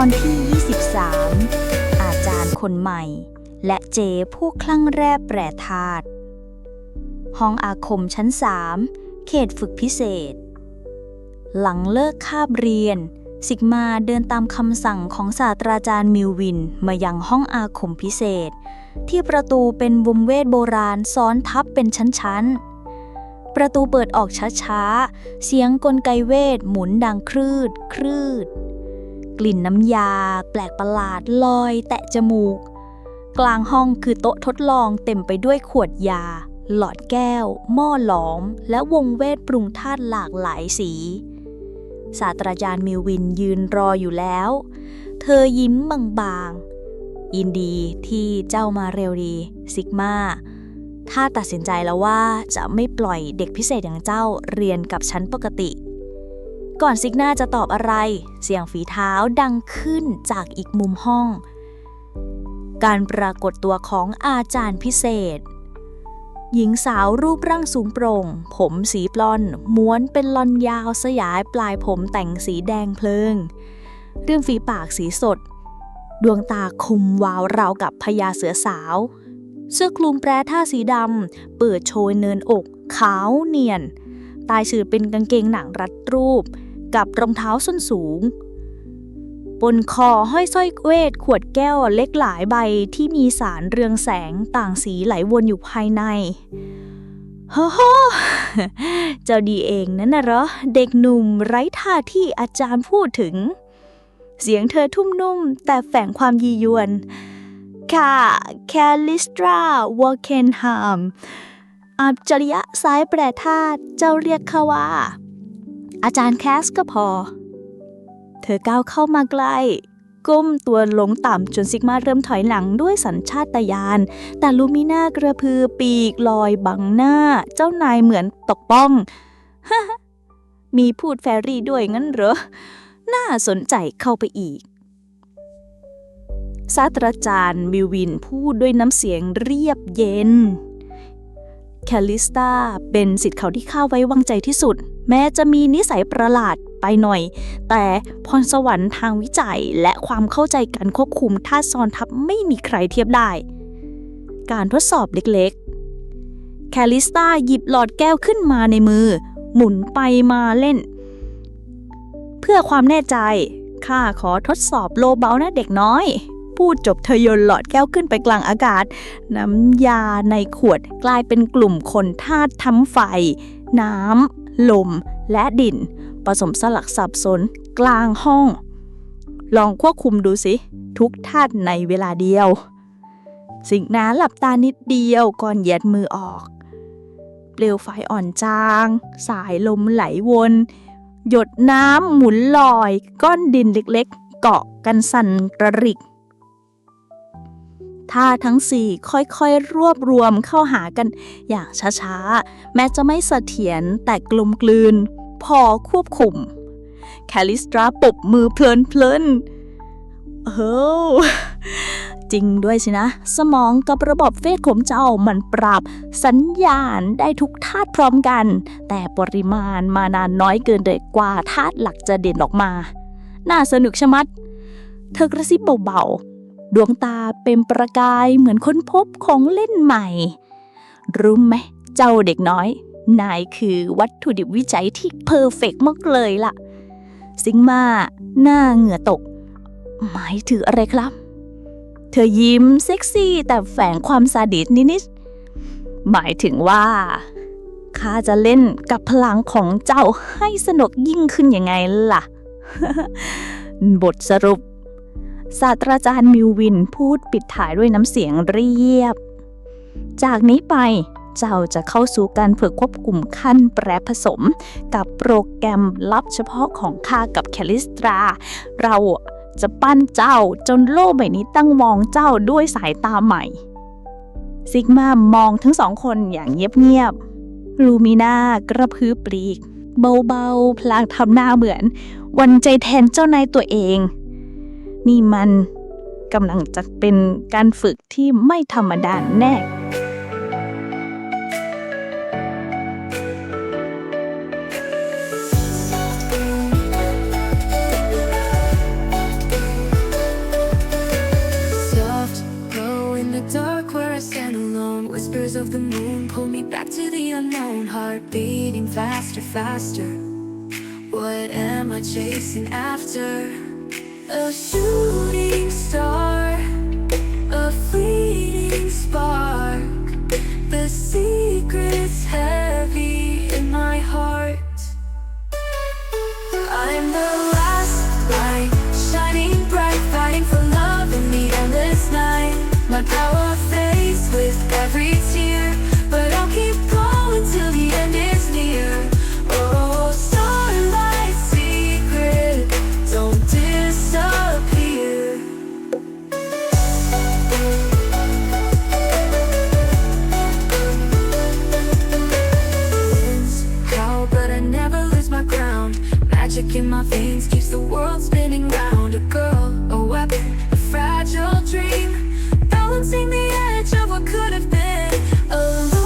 อนที่ 23 อาจารย์คนใหม่ และเจผู้คลั่งแร่แปรธาตุห้องอาคมชั้น 3 เขตฝึกพิเศษ หลังเลิกคาบเรียนซิกมาเดินตามคำสั่งของศาสตราจารย์มิลวินมายังห้องอาคมพิเศษ ที่ประตูเป็นวงเวทโบราณซ้อนทับเป็นชั้นๆประตูเปิดออกช้าๆ เสียงกลไกเวทหมุนดังครืด ครืด กลิ่นน้ำยา แปลกประหลาดลอย แตะจมูก กลางห้องคือโต๊ะทดลองเต็มไปด้วยขวดยา หลอดแก้ว หม้อหลอม และวงเวทปรุงธาตุหลากหลายสี ศาสตราจารย์มิลวินยืนรออยู่แล้ว เธอยิ้มบางๆยินดีที่เจ้ามาเร็วดี ซิกมาถ้าตัดสินใจแล้วว่าจะไม่ปล่อยเด็กพิเศษอย่างเจ้าเรียนกับฉันปกติ ก่อนซิกนาจะตอบอะไร เสียงฝีเท้าดังขึ้นจากอีกมุมห้อง การปรากฏตัวของอาจารย์พิเศษ หญิงสาวรูปร่างสูงโปร่ง ผมสีบลอนด์ม้วนเป็นลอนยาวสยายปลายผมแต่งสีแดงเพลิง เรื่องฝีปากสีสด ดวงตาคมวาวราวกับพญาเสือสาว เสื้อคลุมแปรท่าสีดำเปิดโชยเนินอกขาวเนียนตายชื่อเป็นกางเกงหนังรัดรูป กับรองเท้าส้นสูง บนคอห้อยสร้อยเวท ขวดแก้วเล็กหลายใบที่มีสารเรืองแสงต่างสีไหลวนอยู่ภายในโฮ้โหเจ้าดีเองนั่นน่ะเหรอ เด็กหนุ่มไร้ท่าที่อาจารย์พูดถึง เสียงเธอทุ่มนุ่ม แต่แฝงความยียวน ค่ะแคลิสตราวอเคนฮามอัจฉริยะสายแปรธาตุเจ้าเรียกเขาว่า อาจารย์แคสก็พอ เธอก้าวเข้ามาใกล้ ก้มตัวลงต่ำจนซิกมาเริ่มถอยหลังด้วยสัญชาตญาณ แต่ลูมิน่ากระพือปีกลอยบังหน้า เจ้านายเหมือนตกป้อง มีพูดแฟรี่ด้วยงั้นเหรอ น่าสนใจเข้าไปอีกศาสตราจารย์มิวินพูดด้วยน้ำเสียงเรียบเย็น แคลิสตาเป็นสิทธิ์เขาที่ข้าไว้วางใจที่สุด แม้จะมีนิสัยประหลาดไปหน่อย แต่พรสวรรค์ทางวิจัยและความเข้าใจการควบคุมท่าซ้อนทับไม่มีใครเทียบได้ การทดสอบเล็กๆ แคลิสตาหยิบหลอดแก้วขึ้นมาในมือ หมุนไปมาเล่น เพื่อความแน่ใจข้าขอทดสอบโลเบานะเด็กน้อย พูดจบเธอโยนหลอดแก้วขึ้นไปกลางอากาศ น้ำยาในขวดกลายเป็นกลุ่มคนธาตุทั้งไฟ น้ำ ลม และดิน ผสมสลักสับสนกลางห้อง ลองควบคุมดูสิ ทุกธาตุในเวลาเดียว สิ่งนั้นหลับตานิดเดียวก่อนเหยียดมือออกเปลวไฟอ่อนจาง สายลมไหลวน หยดน้ำหมุนลอย ก้อนดินเล็กๆ เกาะกันสั่นระริก ท่าทั้งสี่ค่อยๆ รวบรวมเข้าหากันอย่างช้าๆ แม้จะไม่เสถียรแต่กลมกลืน พอควบคุม แคลิสตราปบมือเพลินๆเออจริงด้วยสินะ สมองกับระบบเวทของเจ้ามันปรับ สัญญาณได้ทุกธาตุพร้อมกัน แต่ปริมาณมานานน้อยเกินเลยกว่าธาตุหลักจะเด่นออกมา น่าสนุกชะมัด เธอกระซิบเบาๆ ดวงตาเป็นประกายเหมือนค้นพบของเล่นใหม่ รู้ไหมเจ้าเด็กน้อย นายคือวัตถุดิบวิจัยที่เพอร์เฟกต์มากเลยล่ะ ซิงมาหน้าเหงื่อตก หมายถึงอะไรครับ เธอยิ้มเซ็กซี่แต่แฝงความซาดิสนิดๆหมายถึงว่าข้าจะเล่นกับพลังของเจ้าให้สนุกยิ่งขึ้นยังไงล่ะ บทสรุป ศาสตราจารย์มิววินพูดปิดถ่ายด้วยน้ำเสียงเรียบ จากนี้ไปเจ้าจะเข้าสู่การฝึกควบคุมขั้นแปรผสม กับโปรแกรมลับเฉพาะของข้ากับแคลิสตรา เราจะปั้นเจ้าจนโลกใบนี้ตั้งมองเจ้าด้วยสายตาใหม่ ซิกมามองทั้งสองคนอย่างเงียบๆลูมิน่ากระพือปลีก เบาๆพลางทำหน้าเหมือน วันใจแทนเจ้านายตัวเอง นี่มันกำลังจะเป็นการฝึกที่ไม่ธรรมดาแน่ A shooting star, magic in my veins keeps the world spinning round. A girl, a weapon, a fragile dream, balancing the edge of what could have been. Oh.